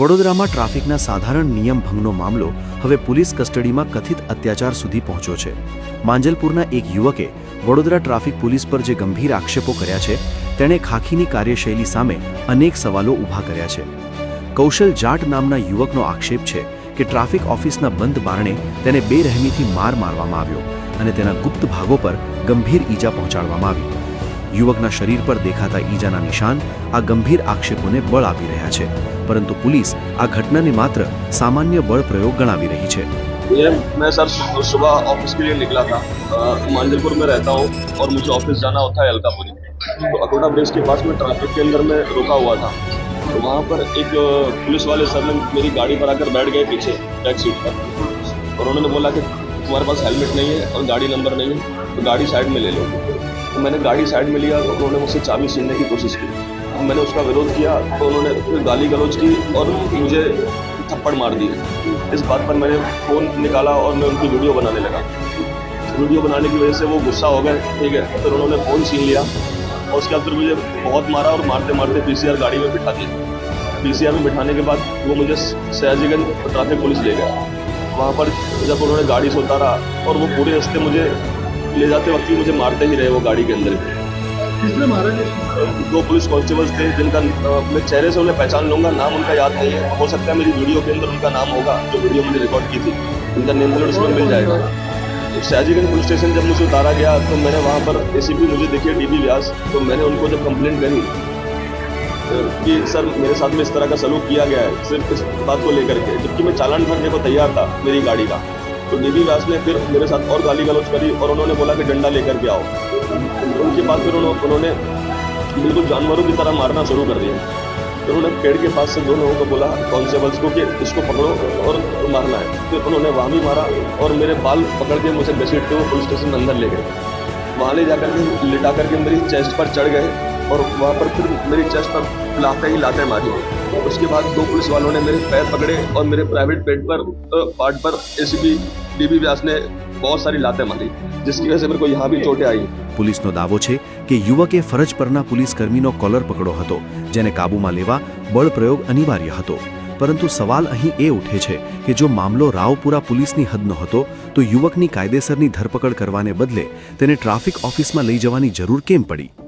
વડોદરામાં ટ્રાફિકના સાધારણ નિયમ ભંગનો મામલો હવે પોલીસ કસ્ટડીમાં કથિત અત્યાચાર સુધી પહોંચ્યો છે. માંજલપુરના એક યુવકે વડોદરા ટ્રાફિક પોલીસ પર જે ગંભીર આક્ષેપો કર્યા છે, તેણે ખાખીની કાર્યશૈલી સામે અનેક સવાલો ઊભા કર્યા છે. કૌશલ જાટ નામના યુવકનો આક્ષેપ છે કે ટ્રાફિક ઓફિસના બંધ બારણે તેને બેરહેમીથી માર મારવામાં આવ્યો અને તેના ગુપ્ત ભાગો પર ગંભીર ઈજા પહોંચાડવામાં આવી. યુવકના શરીર પર દેખાતા ઈજાના નિશાન આ ગંભીર આક્ષેપોને બળ આપી રહ્યા છે પરંતુ પોલીસ આ ઘટનાને માત્ર સામાન્ય બળ પ્રયોગ ગણાવી રહી છે ये मैं सर सु- सुबह ऑफिस के लिए निकला था अ, मांजलपुर में रहता हूँ और मुझे ऑफिस जाना होता है अलकापुरी तो अकोटा ब्रिज के पास में ट्रैफिक के अंदर में रुका हुआ था तो वहाँ पर एक अ, पुलिस वाले सर ने मेरी गाड़ी पर आकर बैठ गए पीछे बैक सीट पर और उन्होंने बोला कि तुम्हारे पास हेलमेट नहीं है और गाड़ी नंबर नहीं है तो गाड़ी साइड में ले लो तो मैंने गाड़ी साइड में लिया तो उन्होंने मुझसे चाबी छीनने की कोशिश की। मैंने उसका विरोध किया तो उन्होंने गाली गलौज की और मुझे थप्पड़ मार दी इस बात पर मैंने फ़ोन निकाला और मैं उनकी वीडियो बनाने लगा। वीडियो बनाने की वजह से वो गुस्सा हो गए, ठीक है, फिर उन्होंने फ़ोन छीन लिया और उसके बाद फिर मुझे बहुत मारा और मारते मारते पीसीआर गाड़ी में बिठा दिया। पीसीआर में बिठाने के बाद वो मुझे सयाजीगंज ट्रैफ़िक पुलिस ले गया। वहाँ पर जब उन्होंने गाड़ी से उतारा और वो पूरे रास्ते मुझे ले जाते वक्त भी मुझे मारते ही रहे वो गाड़ी के अंदर। किसने मारा? दो पुलिस कांस्टेबल्स थे जिनका अ, मैं चेहरे से उन्हें पहचान लूँगा नाम उनका याद नहीं है। हो सकता है मेरी वीडियो के अंदर उनका नाम होगा जो वीडियो मैंने रिकॉर्ड की थी। उनका नेम प्लेट उसमें मिल जाएगा। सयाजीगंज पुलिस स्टेशन जब मुझे उतारा गया तो मैंने वहाँ पर एसीपी मुझे देखिए डीबी व्यास तो मैंने उनको जब कंप्लेंट करी कि सर मेरे साथ में इस तरह का सलूक किया गया है सिर्फ़ इस बात को लेकर के जबकि मैं चालान भरने को तैयार था मेरी गाड़ी का। तो डीबी व्यास ने फिर मेरे साथ और गाली गलौज करी और उन्होंने बोला कि डंडा लेकर के आओ। उनके बाद फिर उन्हों- उन्होंने बिल्कुल जानवरों की तरह मारना शुरू कर दिया। फिर उन्होंने पेड़ के पास से दो लोगों को बोला कॉन्स्टेबल्स को कि, इसको पकड़ो और मारना है। फिर उन्होंने वहाँ भी मारा और मेरे बाल पकड़ के मुझे घसीट के वो पुलिस स्टेशन अंदर ले गए। वहाँ ले जाकर के, लिटा करके मेरी चेस्ट पर चढ़ गए। और वहाँ पर फिर मेरी चेस्ट पर लाते ही लाते मारी उसके बाद दो पुलिस वालों ने मेरे पैर पकड़े और मेरे प्राइवेट पेट पर अ, पार्ट पर एसीपी डीबी व्यास ने बहुत सारी लातें मारी जिसकी वजह से मेरे को यहाँ भी चोटें आई પોલીસનો દાવો છે કે યુવકે ફરજ પરના પોલીસ કર્મીનો કોલર પકડો હતો જેને કાબૂમાં લેવા બળ પ્રયોગ અનિવાર્ય હતો પરંતુ સવાલ અહીં એ ઉઠે છે કે જો મામલો રાવપુરા પોલીસની હદનો હતો તો યુવકની કાયદેસરની ધરપકડ કરવાને બદલે તેને ટ્રાફિક ઓફિસમાં લઈ જવાની જરૂર કેમ પડી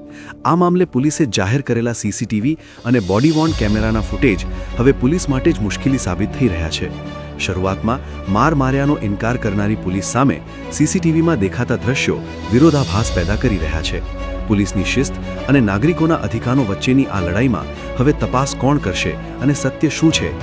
આ મામલે પોલીસે જાહેર કરેલા સીસીટીવી અને બોડી વોર્ન કેમેરાના ફૂટેજ હવે પોલીસ માટે જ મુશ્કેલી સાબિત થઈ રહ્યા છે. શરૂઆતમાં માર માર્યાનો ઇનકાર કરનારી પોલીસ સામે સીસીટીવીમાં દેખાતા દ્રશ્યો વિરોધાભાસ પેદા કરી રહ્યા છે. પોલીસની શિસ્ત અને નાગરિકોના અધિકારો વચ્ચેની આ લડાઈમાં હવે તપાસ કોણ કરશે અને સત્ય શું છે